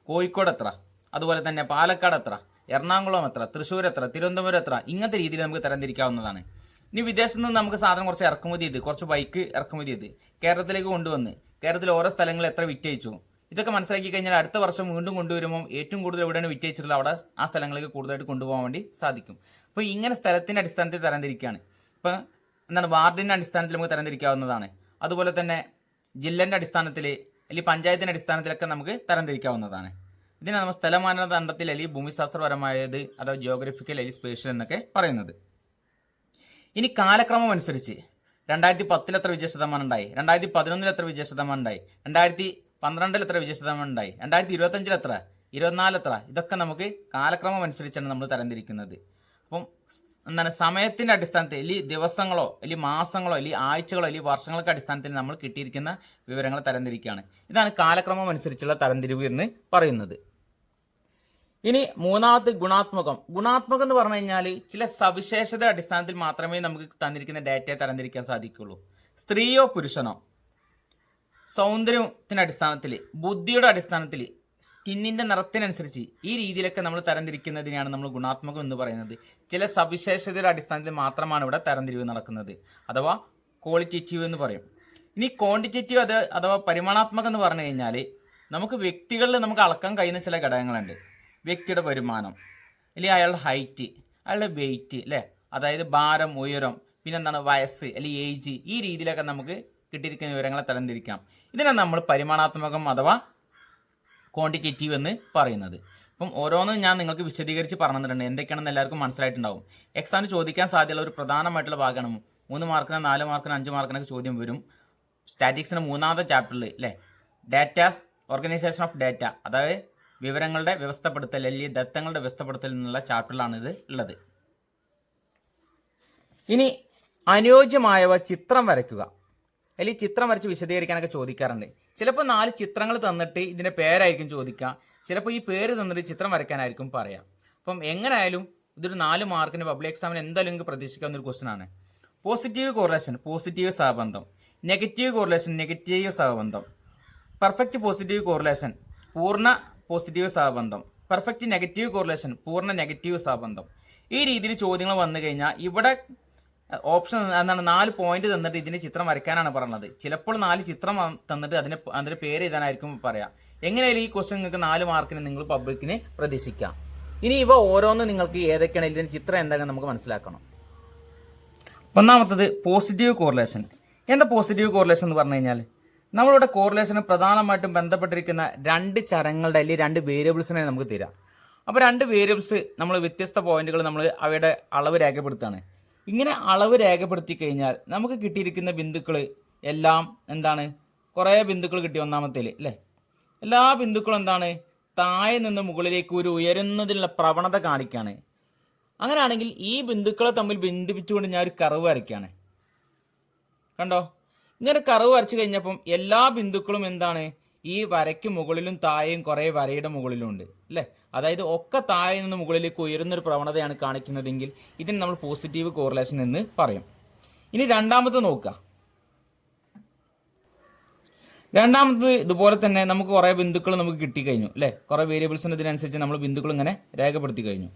കോഴിക്കോട് എത്ര? അതുപോലെ തന്നെ പാലക്കാട് എത്ര? എറണാകുളം എത്ര? തൃശ്ശൂർ എത്ര? തിരുവനന്തപുരം എത്ര? ഇങ്ങനത്തെ രീതിയിൽ നമുക്ക് തരംതിരിക്കാവുന്നതാണ്. ഇനി വിദേശത്ത് നിന്ന് നമുക്ക് സാധനം കുറച്ച് ഇറക്കുമതി ചെയ്ത് കുറച്ച് ബൈക്ക് ഇറക്കുമതി ചെയ്ത് കേരളത്തിലേക്ക് കൊണ്ടുവന്ന് കേരളത്തിൽ ഓരോ സ്ഥലങ്ങളിൽ എത്ര വിറ്റയച്ചു ഇതൊക്കെ മനസ്സിലാക്കി കഴിഞ്ഞാൽ അടുത്ത വർഷം വീണ്ടും കൊണ്ടുവരുമ്പോൾ ഏറ്റവും കൂടുതൽ എവിടെയാണ് വിറ്റയിച്ചിട്ടുള്ളത് അവിടെ ആ സ്ഥലങ്ങളിലേക്ക് കൂടുതലായിട്ട് കൊണ്ടുപോകാൻ വേണ്ടി സാധിക്കും. അപ്പോൾ ഇങ്ങനെ സ്ഥലത്തിന്റെ അടിസ്ഥാനത്തിൽ തരംതിരിക്കുകയാണ് ഇപ്പം എന്താണ് വാർഡിന്റെ അടിസ്ഥാനത്തിൽ നമുക്ക് തരംതിരിക്കാവുന്നതാണ്. അതുപോലെ തന്നെ ജില്ലന്റെ അടിസ്ഥാനത്തിൽ അല്ലെങ്കിൽ പഞ്ചായത്തിന്റെ അടിസ്ഥാനത്തിലൊക്കെ നമുക്ക് തരംതിരിക്കാവുന്നതാണ്. ഇതിനെ നമ്മൾ സ്ഥലമാനദണ്ഡത്തിൽ അല്ലെങ്കിൽ ഭൂമിശാസ്ത്രപരമായത് അഥവാ ജിയോഗ്രഫിക്കൽ അല്ലെങ്കിൽ സ്പേഷ്യൽ എന്നൊക്കെ പറയുന്നത്. ഇനി കാലക്രമം അനുസരിച്ച് രണ്ടായിരത്തി പത്തിൽ എത്ര വിജയ ശതമാനം ഉണ്ടായി? രണ്ടായിരത്തി പതിനൊന്നിൽ എത്ര വിജയ ശതമാനം ഉണ്ടായി? രണ്ടായിരത്തി പന്ത്രണ്ടിൽ എത്ര വിജയ ശതമാനം ഉണ്ടായി? രണ്ടായിരത്തി ഇരുപത്തഞ്ചിൽ എത്ര? ഇരുപത്തിനാല് എത്ര? ഇതൊക്കെ നമുക്ക് കാലക്രമം അനുസരിച്ചാണ് നമ്മൾ തരംതിരിക്കുന്നത്. എന്താണ് സമയത്തിന്റെ അടിസ്ഥാനത്തിൽ അല്ലെങ്കിൽ ദിവസങ്ങളോ അല്ലെങ്കിൽ മാസങ്ങളോ അല്ലെങ്കിൽ ആഴ്ചകളോ അല്ലെങ്കിൽ വർഷങ്ങൾക്ക് അടിസ്ഥാനത്തിൽ നമ്മൾ കിട്ടിയിരിക്കുന്ന വിവരങ്ങൾ തരംതിരിക്കുകയാണ്. ഇതാണ് കാലക്രമം അനുസരിച്ചുള്ള തരംതിരിവ് എന്ന് പറയുന്നത്. ഇനി മൂന്നാമത്തെ ഗുണാത്മകം. ഗുണാത്മകം എന്ന് പറഞ്ഞു കഴിഞ്ഞാൽ ചില സവിശേഷത അടിസ്ഥാനത്തിൽ മാത്രമേ നമുക്ക് തന്നിരിക്കുന്ന ഡാറ്റയെ തരംതിരിക്കാൻ സാധിക്കുള്ളൂ സ്ത്രീയോ പുരുഷനോ? സൗന്ദര്യത്തിന്റെ അടിസ്ഥാനത്തിൽ ബുദ്ധിയുടെ അടിസ്ഥാനത്തിൽ സ്കിന്നിന്റെ നിറത്തിനനുസരിച്ച് ഈ രീതിയിലൊക്കെ നമ്മൾ തരംതിരിക്കുന്നതിനെയാണ് നമ്മൾ ഗുണാത്മകം എന്ന് പറയുന്നത്. ചില സവിശേഷതയുടെ അടിസ്ഥാനത്തിൽ മാത്രമാണ് ഇവിടെ തരംതിരിവ് നടക്കുന്നത്. അഥവാ ക്വാളിറ്റേറ്റീവ് എന്ന് പറയും. ഇനി ക്വാണ്ടിറ്റേറ്റീവ് അത് അഥവാ പരിമാണാത്മകം എന്ന് പറഞ്ഞു കഴിഞ്ഞാൽ നമുക്ക് വ്യക്തികളിൽ നമുക്ക് അളക്കാൻ കഴിയുന്ന ചില ഘടകങ്ങളുണ്ട്. വ്യക്തിയുടെ വരുമാനം അല്ലെങ്കിൽ അയാളുടെ ഹൈറ്റ് അയാളുടെ വെയിറ്റ് അല്ലേ? അതായത് ഭാരം ഉയരം പിന്നെന്താണ് വയസ്സ് അല്ലെങ്കിൽ ഏജ് ഈ രീതിയിലൊക്കെ നമുക്ക് കിട്ടിയിരിക്കുന്ന വിവരങ്ങളെ തരംതിരിക്കാം. ഇതിനെ നമ്മൾ പരിമാണാത്മകം അഥവാ ക്വാണ്ടിറ്റേറ്റീവ് എന്ന് പറയുന്നത്. അപ്പം ഓരോന്നും ഞാൻ നിങ്ങൾക്ക് വിശദീകരിച്ച് പറഞ്ഞു എന്തൊക്കെയാണെന്ന് എല്ലാവർക്കും മനസ്സിലായിട്ടുണ്ടാവും. എക്സാമിന് ചോദിക്കാൻ സാധ്യതയുള്ള ഒരു പ്രധാനമായിട്ടുള്ള ഭാഗമാണ് മൂന്ന് മാർക്കിന് നാല് മാർക്കിന് അഞ്ച് മാർക്കിനൊക്കെ ചോദ്യം വരും. സ്റ്റാറ്റിക്സിന് മൂന്നാമത്തെ ചാപ്റ്ററിൽ അല്ലേ ഡാറ്റാസ് ഓർഗനൈസേഷൻ ഓഫ് ഡാറ്റ അതായത് വിവരങ്ങളുടെ വ്യവസ്ഥപ്പെടുത്തൽ അല്ലെങ്കിൽ ദത്തങ്ങളുടെ വ്യവസ്ഥപ്പെടുത്തൽ എന്നുള്ള ചാപ്റ്ററിലാണ് ഇത് ഉള്ളത്. ഇനി അനുയോജ്യമായവ ചിത്രം വരയ്ക്കുക. അല്ലെങ്കിൽ ചിത്രം വരച്ച് വിശദീകരിക്കാനൊക്കെ ചോദിക്കാറുണ്ട്. ചിലപ്പോൾ നാല് ചിത്രങ്ങൾ തന്നിട്ട് ഇതിന്റെ പേരായിരിക്കും ചോദിക്കുക. ചിലപ്പോൾ ഈ പേര് തന്നിട്ട് ചിത്രം വരയ്ക്കാനായിരിക്കും പറയാം. അപ്പം എങ്ങനെയായാലും ഇതൊരു നാല് മാർക്കിന് പബ്ലിക് എക്സാമിന് എന്തായാലും നിങ്ങൾക്ക് പ്രതീക്ഷിക്കാവുന്ന ഒരു ക്വസ്റ്റൻ ആണ്. പോസിറ്റീവ് കോറിലേഷൻ പോസിറ്റീവ് സഹബന്ധം. നെഗറ്റീവ് കോറിലേഷൻ നെഗറ്റീവ് സഹബന്ധം. പെർഫെക്റ്റ് പോസിറ്റീവ് കോറിലേഷൻ പൂർണ പോസിറ്റീവ് സഹബന്ധം. പെർഫെക്റ്റ് നെഗറ്റീവ് കോറിലേഷൻ പൂർണ നെഗറ്റീവ് സഹബന്ധം. ഈ രീതിയിൽ ചോദ്യങ്ങൾ വന്നു കഴിഞ്ഞാൽ ഇവിടെ ഓപ്ഷൻ എന്താണ് നാല് പോയിന്റ് തന്നിട്ട് ഇതിന് ചിത്രം വരയ്ക്കാനാണ് പറഞ്ഞത്. ചിലപ്പോൾ നാല് ചിത്രം തന്നിട്ട് അതിന് അതിന്റെ പേര് എഴുതാനായിരിക്കും പറയാം. എങ്ങനെയായാലും ഈ ക്വസ്റ്റ്യൻ നിങ്ങൾക്ക് നാല് മാർക്കിന് നിങ്ങൾ പബ്ലിക്കിന് പ്രതീക്ഷിക്കാം. ഇനി ഇവ ഓരോന്ന് നിങ്ങൾക്ക് ഏതൊക്കെയാണ് ഇതിന്റെ ചിത്രം എന്താണെന്ന് നമുക്ക് മനസ്സിലാക്കണം. ഒന്നാമത്തത് പോസിറ്റീവ് കോറിലേഷൻ എന്താ പോസിറ്റീവ് കോറിലേഷൻ എന്ന് പറഞ്ഞു കഴിഞ്ഞാൽ നമ്മളിവിടെ കോറിലേഷന് പ്രധാനമായിട്ടും ബന്ധപ്പെട്ടിരിക്കുന്ന രണ്ട് ചരങ്ങളുടെ അല്ലെങ്കിൽ രണ്ട് വേരിയബിൾസിനെ നമുക്ക് തരാം. അപ്പോൾ രണ്ട് വേരിയബിൾസ് നമ്മൾ വ്യത്യസ്ത പോയിന്റുകൾ നമ്മൾ അവയുടെ അളവ് രേഖപ്പെടുത്താണ് ഇങ്ങനെ അളവ് രേഖപ്പെടുത്തി കഴിഞ്ഞാൽ നമുക്ക് കിട്ടിയിരിക്കുന്ന ബിന്ദുക്കൾ എല്ലാം എന്താണ്? കുറേ ബിന്ദുക്കൾ കിട്ടി ഒന്നാമത്തെ അല്ലേ? എല്ലാ ബിന്ദുക്കളും എന്താണ്? താഴെ നിന്ന് മുകളിലേക്ക് ഒരു ഉയരുന്നതിനുള്ള പ്രവണത കാണിക്കുകയാണ് അങ്ങനെയാണെങ്കിൽ ഈ ബിന്ദുക്കളെ തമ്മിൽ ബന്ധിപ്പിച്ചുകൊണ്ട് ഞാൻ ഒരു കറവ് വരയ്ക്കുകയാണ്. കണ്ടോ? ഇങ്ങനെ കറവ് വരച്ചു കഴിഞ്ഞപ്പം എല്ലാ ബിന്ദുക്കളും എന്താണ്? ഈ വരയ്ക്ക് മുകളിലും താഴെയും കുറേ വരയുടെ മുകളിലും ഉണ്ട് അല്ലേ? അതായത് ഒക്കെ താഴെ നിന്ന് മുകളിലേക്ക് ഉയരുന്നൊരു പ്രവണതയാണ് കാണിക്കുന്നതെങ്കിൽ ഇതിന് നമ്മൾ പോസിറ്റീവ് കോറിലേഷൻ എന്ന് പറയും. ഇനി രണ്ടാമത് നോക്കുക. രണ്ടാമത് ഇതുപോലെ തന്നെ നമുക്ക് കുറേ ബിന്ദുക്കൾ നമുക്ക് കിട്ടിക്കഴിഞ്ഞു അല്ലേ? കുറേ വേരിയബിൾസിന് ഇതിനനുസരിച്ച് നമ്മൾ ബിന്ദുക്കൾ ഇങ്ങനെ രേഖപ്പെടുത്തി കഴിഞ്ഞു.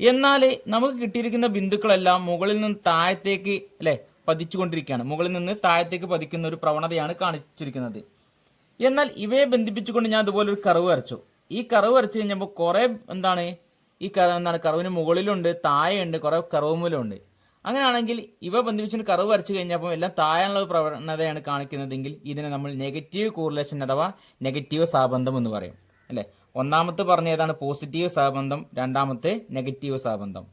എന്നാൽ നമുക്ക് കിട്ടിയിരിക്കുന്ന ബിന്ദുക്കളെല്ലാം മുകളിൽ നിന്ന് താഴത്തേക്ക് അല്ലേ പതിച്ചുകൊണ്ടിരിക്കുകയാണ്. മുകളിൽ നിന്ന് താഴത്തേക്ക് പതിക്കുന്ന ഒരു പ്രവണതയാണ് കാണിച്ചിരിക്കുന്നത്. എന്നാൽ ഇവയെ ബന്ധിപ്പിച്ചുകൊണ്ട് ഞാൻ അതുപോലെ ഒരു കർവ് വരച്ചു. ഈ കർവ് വരച്ചു കഴിഞ്ഞപ്പോൾ കുറേ എന്താണ് ഈ എന്താണ് കർവിന് മുകളിലുണ്ട് താഴെയുണ്ട് കുറേ കർവുമൂലമുണ്ട് അങ്ങനെയാണെങ്കിൽ ഇവ ബന്ധിപ്പിച്ചുകൊണ്ട് കർവ് വരച്ചു കഴിഞ്ഞപ്പോൾ എല്ലാം താഴെയുള്ള പ്രവണതയാണ് കാണിക്കുന്നതെങ്കിൽ ഇതിനെ നമ്മൾ നെഗറ്റീവ് കോറിലേഷൻ അഥവാ നെഗറ്റീവ് സാബന്ധം എന്ന് പറയും. അല്ലേ? ഒന്നാമത്തെ പറഞ്ഞ ഏതാണ്? പോസിറ്റീവ് സാബന്ധം. രണ്ടാമത്തെ നെഗറ്റീവ് സാബന്ധം.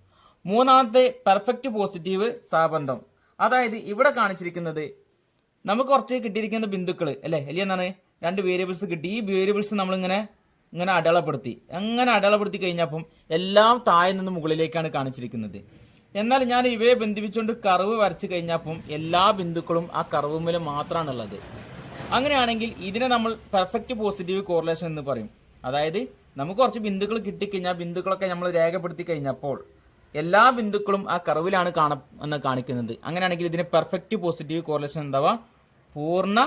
മൂന്നാമത്തെ പെർഫെക്റ്റ് പോസിറ്റീവ് സാബന്ധം. അതായത് ഇവിടെ കാണിച്ചിരിക്കുന്നത് നമുക്ക് കുറച്ച് കിട്ടിയിരിക്കുന്ന ബിന്ദുക്കൾ അല്ലേ എന്താണ്? രണ്ട് വേരിയബിൾസ് കിട്ടി. ഈ വേരിയബിൾസ് നമ്മളിങ്ങനെ ഇങ്ങനെ അടയാളപ്പെടുത്തി. അങ്ങനെ അടയാളപ്പെടുത്തി കഴിഞ്ഞപ്പം എല്ലാം താഴെ നിന്ന് മുകളിലേക്കാണ് കാണിച്ചിരിക്കുന്നത്. എന്നാൽ ഞാൻ ഇവയെ ബന്ധിപ്പിച്ചുകൊണ്ട് കർവ് വരച്ച് കഴിഞ്ഞപ്പം എല്ലാ ബിന്ദുക്കളും ആ കർവുമ്മൽ മാത്രമാണുള്ളത്. അങ്ങനെയാണെങ്കിൽ ഇതിനെ നമ്മൾ പെർഫെക്റ്റ് പോസിറ്റീവ് കോറിലേഷൻ എന്ന് പറയും. അതായത് നമുക്ക് കുറച്ച് ബിന്ദുക്കൾ കിട്ടിക്കഴിഞ്ഞാൽ ബിന്ദുക്കളൊക്കെ നമ്മൾ രേഖപ്പെടുത്തി കഴിഞ്ഞപ്പോൾ എല്ലാ ബിന്ദുക്കളും ആ കർവിലാണ് കാണ കാണിക്കുന്നത്. അങ്ങനെയാണെങ്കിൽ ഇതിന് പെർഫെക്റ്റ് പോസിറ്റീവ് കോറിലേഷൻ എന്താവാ? പൂർണ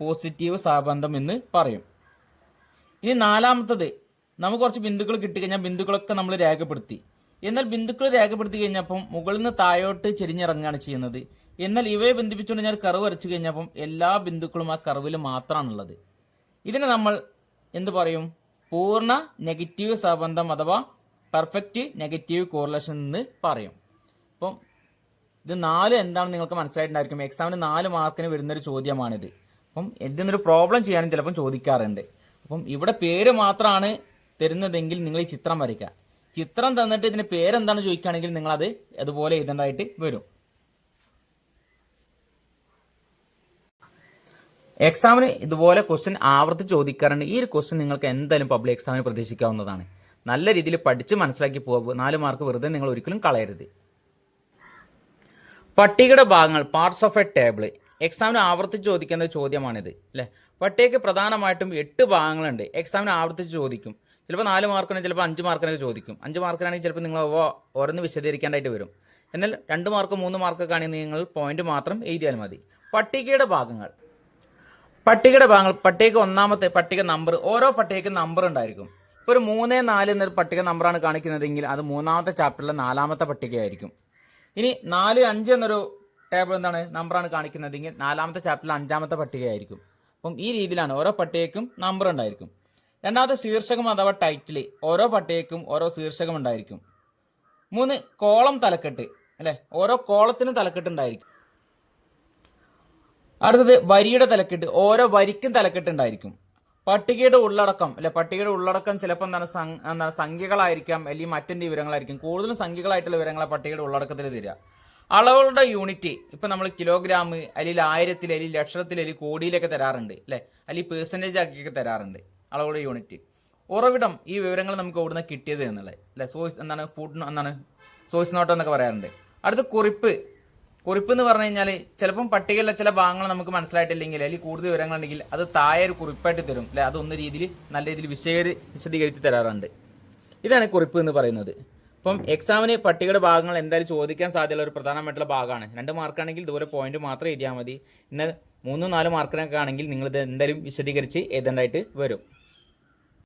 പോസിറ്റീവ് സഹബന്ധം എന്ന് പറയും. ഇനി നാലാമത്തത് നമുക്ക് കുറച്ച് ബിന്ദുക്കൾ കിട്ടിക്കഴിഞ്ഞാൽ ബിന്ദുക്കളൊക്കെ നമ്മൾ രേഖപ്പെടുത്തി. എന്നാൽ ബിന്ദുക്കൾ രേഖപ്പെടുത്തി കഴിഞ്ഞപ്പം മുകളിൽ നിന്ന് താഴോട്ട് ചെരിഞ്ഞിറങ്ങുകയാണ് ചെയ്യുന്നത്. എന്നാൽ ഇവയെ ബന്ധിപ്പിച്ചുകൊണ്ട് ഞാൻ കർവ് വരച്ചു കഴിഞ്ഞപ്പം എല്ലാ ബിന്ദുക്കളും ആ കർവിൽ മാത്രമാണുള്ളത്. ഇതിനെ നമ്മൾ എന്ത് പറയും? പൂർണ നെഗറ്റീവ് സഹബന്ധം അഥവാ പെർഫെക്റ്റ് നെഗറ്റീവ് കോറിലേഷൻ എന്ന് പറയും. അപ്പം ഇത് നാല് എന്താണെന്ന് നിങ്ങൾക്ക് മനസ്സിലായിട്ടുണ്ടായിരിക്കും. എക്സാമിന് നാല് മാർക്കിന് വരുന്നൊരു ചോദ്യമാണിത്. അപ്പം എന്തെന്നൊരു പ്രോബ്ലം ചെയ്യാനും ചിലപ്പം ചോദിക്കാറുണ്ട്. അപ്പം ഇവിടെ പേര് മാത്രമാണ് തരുന്നതെങ്കിൽ നിങ്ങൾ ഈ ചിത്രം വരയ്ക്കുക ചിത്രം തന്നിട്ട് ഇതിന് പേരെന്താണെന്ന് ചോദിക്കുകയാണെങ്കിൽ നിങ്ങളത് അതുപോലെ എഴുതേണ്ടതായിട്ട് വരും. എക്സാമിന് ഇതുപോലെ ക്വസ്റ്റ്യൻ ആവർത്തി ചോദിക്കാറുണ്ട്. ഈ ഒരു ക്വസ്റ്റ്യൻ നിങ്ങൾക്ക് എന്തായാലും പബ്ലിക് എക്സാമിന് പ്രതീക്ഷിക്കാവുന്നതാണ്. നല്ല രീതിയിൽ പഠിച്ച് മനസ്സിലാക്കി പോകുക നാല് മാർക്ക് വെറുതെ നിങ്ങൾ ഒരിക്കലും കളയരുത്. പട്ടികയുടെ ഭാഗങ്ങൾ പാർട്സ് ഓഫ് എ ടേബിൾ എക്സാമിന് ആവർത്തിച്ച് ചോദിക്കുന്ന ചോദ്യമാണിത് അല്ലേ? പട്ടികയ്ക്ക് പ്രധാനമായിട്ടും എട്ട് ഭാഗങ്ങളുണ്ട്. എക്സാമിന് ആവർത്തിച്ച് ചോദിക്കും. ചിലപ്പോൾ നാല് മാർക്കിന് ചിലപ്പോൾ അഞ്ച് മാർക്കിനൊക്കെ ചോദിക്കും. അഞ്ച് മാർക്കിനാണെങ്കിൽ ചിലപ്പോൾ നിങ്ങൾ ഓരോന്ന് വിശദീകരിക്കാനായിട്ട് വരും. എന്നാൽ രണ്ട് മാർക്ക് മൂന്ന് മാർക്കൊക്കെ ആണെങ്കിൽ നിങ്ങൾ പോയിന്റ് മാത്രം എഴുതിയാൽ മതി. പട്ടികയുടെ ഭാഗങ്ങൾ. പട്ടികയുടെ ഭാഗങ്ങൾ പട്ടികയ്ക്ക് ഒന്നാമത്തെ പട്ടിക നമ്പർ ഓരോ പട്ടികയ്ക്ക് നമ്പർ ഉണ്ടായിരിക്കും. ഇപ്പോൾ ഒരു മൂന്ന് നാല് എന്നൊരു പട്ടിക നമ്പറാണ് കാണിക്കുന്നതെങ്കിൽ അത് മൂന്നാമത്തെ ചാപ്റ്ററിലെ നാലാമത്തെ പട്ടികയായിരിക്കും. ഇനി നാല് അഞ്ച് എന്നൊരു ടേബിൾ എന്താണ്? നമ്പറാണ് കാണിക്കുന്നതെങ്കിൽ നാലാമത്തെ ചാപ്റ്ററിൽ അഞ്ചാമത്തെ പട്ടികയായിരിക്കും. അപ്പം ഈ രീതിയിലാണ് ഓരോ പട്ടികയ്ക്കും നമ്പർ ഉണ്ടായിരിക്കും. രണ്ടാമത്തെ ശീർഷകം അഥവാ ടൈറ്റിൽ ഓരോ പട്ടികയ്ക്കും ഓരോ ശീർഷകം ഉണ്ടായിരിക്കും. മൂന്ന് കോളം തലക്കെട്ട് അല്ലേ? ഓരോ കോളത്തിനും തലക്കെട്ട് ഉണ്ടായിരിക്കും. അടുത്തത് വരിയുടെ തലക്കെട്ട് ഓരോ വരിക്കും തലക്കെട്ട് ഉണ്ടായിരിക്കും. പട്ടികയുടെ ഉള്ളടക്കം അല്ലെ? പട്ടികയുടെ ഉള്ളടക്കം ചിലപ്പോൾ എന്താണ് സംഖ്യകളായിരിക്കാം അല്ലെങ്കിൽ മറ്റെന്ത് വിവരങ്ങളായിരിക്കും. കൂടുതലും സംഖ്യകളായിട്ടുള്ള വിവരങ്ങളെ പട്ടികയുടെ ഉള്ളടക്കത്തിൽ തരിക അളവുകളുടെ യൂണിറ്റ് ഇപ്പൊ നമ്മൾ കിലോഗ്രാം അല്ലെങ്കിൽ ആയിരത്തിൽ അല്ലെങ്കിൽ ലക്ഷത്തിൽ അല്ലെങ്കിൽ കോടിയിലൊക്കെ തരാറുണ്ട് അല്ലേ? അല്ലെങ്കിൽ പേഴ്സന്റേജ് ആക്കിയൊക്കെ തരാറുണ്ട് അളവുകളുടെ യൂണിറ്റ് ഉറവിടം ഈ വിവരങ്ങൾ നമുക്ക് എവിടുന്ന് കിട്ടിയത് എന്നുള്ളത് അല്ലെ? സോഴ്സ് എന്താണ്? ഫുഡ് എന്താണ്? സോഴ്സ് നോട്ട് എന്നൊക്കെ പറയാറുണ്ട്. അടുത്ത കുറിപ്പ്. കുറിപ്പ് എന്ന് പറഞ്ഞു കഴിഞ്ഞാൽ ചിലപ്പം പട്ടികയിലെ ചില ഭാഗങ്ങൾ നമുക്ക് മനസ്സിലായിട്ടില്ലെങ്കിൽ അല്ലെങ്കിൽ കൂടുതൽ വിവരങ്ങൾ ഉണ്ടെങ്കിൽ അത് താഴെ ഒരു കുറിപ്പായിട്ട് തരും അല്ലെ? അതൊന്ന് രീതിയിൽ നല്ല രീതിയിൽ വിശദീകരി വിശദീകരിച്ച് തരാറുണ്ട്. ഇതാണ് കുറിപ്പ് എന്ന് പറയുന്നത്. അപ്പം എക്സാമിന് പട്ടികയുടെ ഭാഗങ്ങൾ എന്തായാലും ചോദിക്കാൻ സാധ്യതയുള്ള ഒരു പ്രധാനമായിട്ടുള്ള ഭാഗമാണ്. രണ്ട് മാർക്കാണെങ്കിൽ ഇതുപോലെ പോയിന്റ് മാത്രം എഴുതിയാൽ മതി. എന്നാൽ മൂന്നും നാലും മാർക്കിനൊക്കെ ആണെങ്കിൽ നിങ്ങളിത് എന്തായാലും വിശദീകരിച്ച് എഴുതേണ്ടതായിട്ട് വരും.